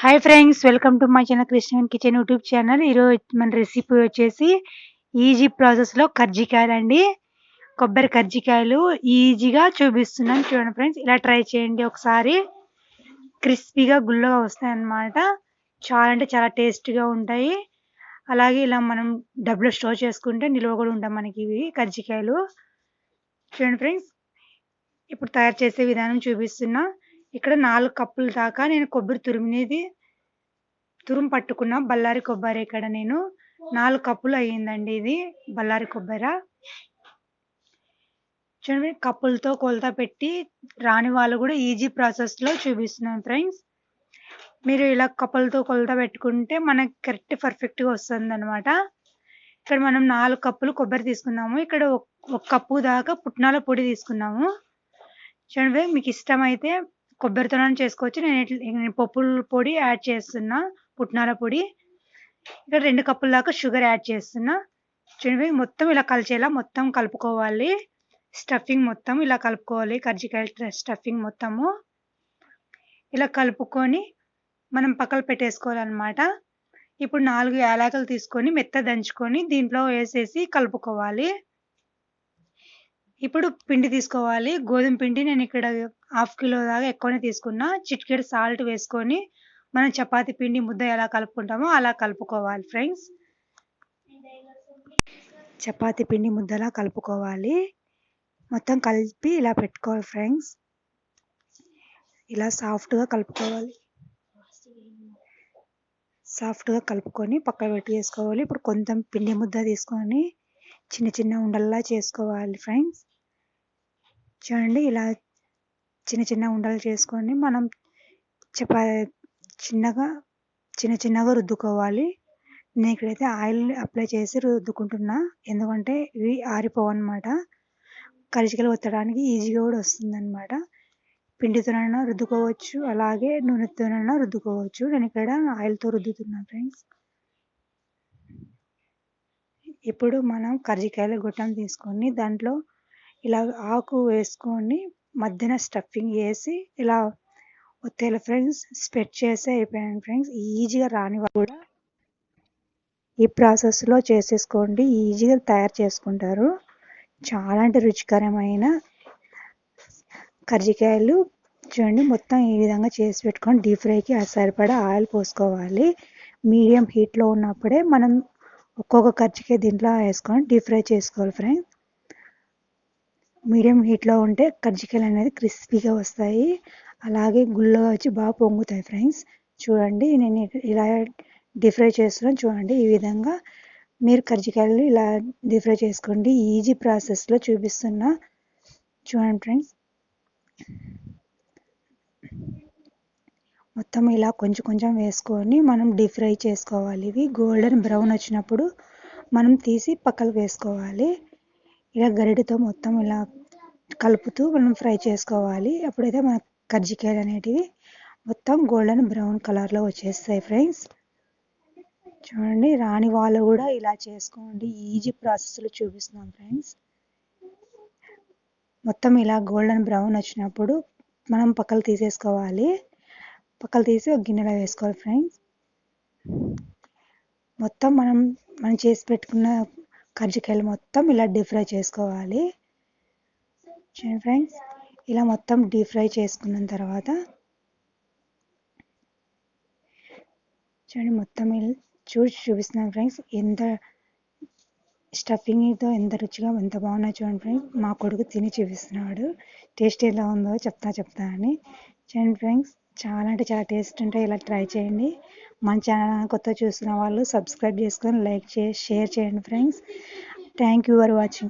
Hi friends welcome to my channel Krishna kitchen YouTube channel ఈరోజు మన recipe వచ్చేసి easy ప్రాసెస్లో కర్జికాయలు అండి. కొబ్బరి కర్జికాయలు ఈజీగా చూపిస్తున్నాను. చూడండి ఫ్రెండ్స్ ఇలా ట్రై చేయండి. ఒకసారి క్రిస్పీగా గుల్లగా వస్తాయి అన్నమాట. చాలా అంటే చాలా టేస్ట్గా ఉంటాయి. అలాగే ఇలా మనం డబ్బులో స్టోర్ చేసుకుంటే నిల్వ కూడా ఉంటాయి మనకి ఇవి కజ్జికాయలు చూడండి ఫ్రెండ్స్ ఇప్పుడు తయారు చేసే విధానం చూపిస్తున్నా. ఇక్కడ నాలుగు కప్పుల దాకా నేను కొబ్బరి తురిమినేది తురుము పట్టుకున్న బళ్ళారి కొబ్బరి ఇక్కడ నేను. నాలుగు కప్పులు అయ్యిందండి ఇది బళ్ళారి కొబ్బరి. చూడండి కప్పులతో కొలత పెట్టి రాని వాళ్ళు కూడా ఈజీ ప్రాసెస్లో చూపిస్తున్నాను ఫ్రెండ్స్. మీరు ఇలా కప్పులతో కొలత పెట్టుకుంటే మనకి కరెక్ట్ పర్ఫెక్ట్గా వస్తుంది అనమాట ఇక్కడ మనం నాలుగు కప్పులు కొబ్బరి తీసుకున్నాము. ఇక్కడ ఒక కప్పు దాకా పుట్నాల పొడి తీసుకున్నాము. చూడండి మీకు ఇష్టమైతే కొబ్బరితో చేసుకోవచ్చు. నేను పప్పుల పొడి యాడ్ చేస్తున్నా పుట్నాల పొడి. ఇక్కడ రెండు కప్పుల దాకా షుగర్ యాడ్ చేస్తున్నా. చూడండి మొత్తం ఇలా కలిసేలా మొత్తం కలుపుకోవాలి. స్టఫింగ్ మొత్తం ఇలా కలుపుకోవాలి. కర్జికాయ స్టఫింగ్ మొత్తము. ఇలా కలుపుకొని మనం పక్కన పెట్టేసుకోవాలన్నమాట. ఇప్పుడు నాలుగు యాలకులు తీసుకొని మెత్త దంచుకొని దీంట్లో వేసేసి కలుపుకోవాలి. ఇప్పుడు పిండి తీసుకోవాలి. గోధుమ పిండి నేను ఇక్కడ హాఫ్ కిలో దాకా ఎక్కువనే తీసుకున్నా. చిటికెడు సాల్ట్ వేసుకొని మనం చపాతీ పిండి ముద్ద ఎలా కలుపుకుంటామో అలా కలుపుకోవాలి ఫ్రెండ్స్. చపాతీ పిండి ముద్దలా కలుపుకోవాలి. మొత్తం కలిపి ఇలా పెట్టుకోవాలి ఫ్రెండ్స్. ఇలా సాఫ్ట్గా కలుపుకోవాలి. సాఫ్ట్గా కలుపుకొని పక్కన పెట్టి వేసుకోవాలి. ఇప్పుడు కొంచెం పిండి ముద్ద తీసుకొని చిన్న చిన్న ఉండల్లా చేసుకోవాలి ఫ్రెండ్స్. చూడండి ఇలా చిన్న చిన్న ఉండలు చేసుకొని మనం చపా చిన్నగా చిన్న చిన్నగా రుద్దుకోవాలి. నేను ఇక్కడైతే ఆయిల్ అప్లై చేసి రుద్దుకుంటున్నా. ఎందుకంటే ఇవి ఆరిపోవు అనమాట కరిచికలు ఒత్తడానికి ఈజీగా కూడా వస్తుందన్నమాట. పిండితోనైనా రుద్దుకోవచ్చు. అలాగే నూనెతోనైనా రుద్దుకోవచ్చు. నేను ఇక్కడ ఆయిల్తో రుద్దుతున్నాను ఫ్రెండ్స్. ఇప్పుడు మనం కర్జికాయల గొట్టం తీసుకొని దాంట్లో ఇలా ఆకు వేసుకొని మధ్యన స్టఫింగ్ వేసి ఇలా ఒత్తేల ఫ్రెండ్స్ స్ప్రెడ్ చేసే అయిపోయాను ఫ్రెండ్స్ ఈజీగా రాని కూడా ఈ ప్రాసెస్లో చేసేసుకోండి. ఈజీగా తయారు చేసుకుంటారు. చాలా అంటే రుచికరమైన కర్జికాయలు చూడండి మొత్తం ఈ విధంగా చేసి పెట్టుకొని డీప్ ఫ్రైకి సరిపడా ఆయిల్ పోసుకోవాలి. మీడియం హీట్లో ఉన్నప్పుడే మనం ఒక్కొక్క కర్జికాయ దీంట్లో వేసుకొని డీప్ ఫ్రై చేసుకోవాలి ఫ్రెండ్స్ మీడియం హీట్లో ఉంటే కజ్జికాయలు అనేది క్రిస్పీగా వస్తాయి. అలాగే గుళ్ళగా వచ్చి బాగా పొంగుతాయి ఫ్రెండ్స్ చూడండి నేను ఇలా డీప్ ఫ్రై చేస్తున్నాను. చూడండి ఈ విధంగా మీరు కజ్జికాయలు ఇలా డీప్ ఫ్రై చేసుకోండి. ఈజీ ప్రాసెస్లో చూపిస్తున్నా. చూడండి ఫ్రెండ్స్ మొత్తం ఇలా కొంచెం కొంచెం వేసుకొని మనం డీప్ ఫ్రై చేసుకోవాలి. ఇవి గోల్డెన్ బ్రౌన్ వచ్చినప్పుడు మనం తీసి పక్కకు వేసుకోవాలి. ఇలా గరిటెతో మొత్తం ఇలా కలుపుతూ మనం ఫ్రై చేసుకోవాలి. అప్పుడైతే మన కజ్జికాయలు అనేటివి మొత్తం గోల్డెన్ బ్రౌన్ కలర్లో వచ్చేస్తాయి ఫ్రెండ్స్. చూడండి రాని వాళ్ళు కూడా ఇలా చేసుకోండి. ఈజీ ప్రాసెస్లో చూపిస్తున్నాం ఫ్రెండ్స్. మొత్తం ఇలా గోల్డెన్ బ్రౌన్ వచ్చినప్పుడు మనం పక్కలు తీసేసుకోవాలి. పక్కలు తీసి ఒక గిన్నెలో వేసుకోవాలి ఫ్రెండ్స్. మొత్తం మనం మనం చేసి పెట్టుకున్న కజ్జికాయలు మొత్తం ఇలా డీప్ ఫ్రై చేసుకోవాలి. చూడండి ఫ్రెండ్స్ ఇలా మొత్తం డీప్ ఫ్రై చేసుకున్న తర్వాత చూడండి మొత్తం చూసి చూపిస్తున్నాను ఫ్రెండ్స్ ఎంత స్టఫింగ్తో ఎంత రుచిగా ఎంత బాగున్నాయి చూడండి ఫ్రెండ్స్ మా కొడుకు తిని చూపిస్తున్నాడు. టేస్ట్ ఎలా ఉందో చెప్తా చెప్తా అని. చూడండి ఫ్రెండ్స్ చాలా అంటే చాలా టేస్ట్ ఉంటాయి ఇలా ట్రై చేయండి. మన ఛానల్ కొత్త చూస్తున్న వాళ్ళు సబ్స్క్రైబ్ చేసుకొని లైక్ చేసి షేర్ చేయండి friends. Thank you for watching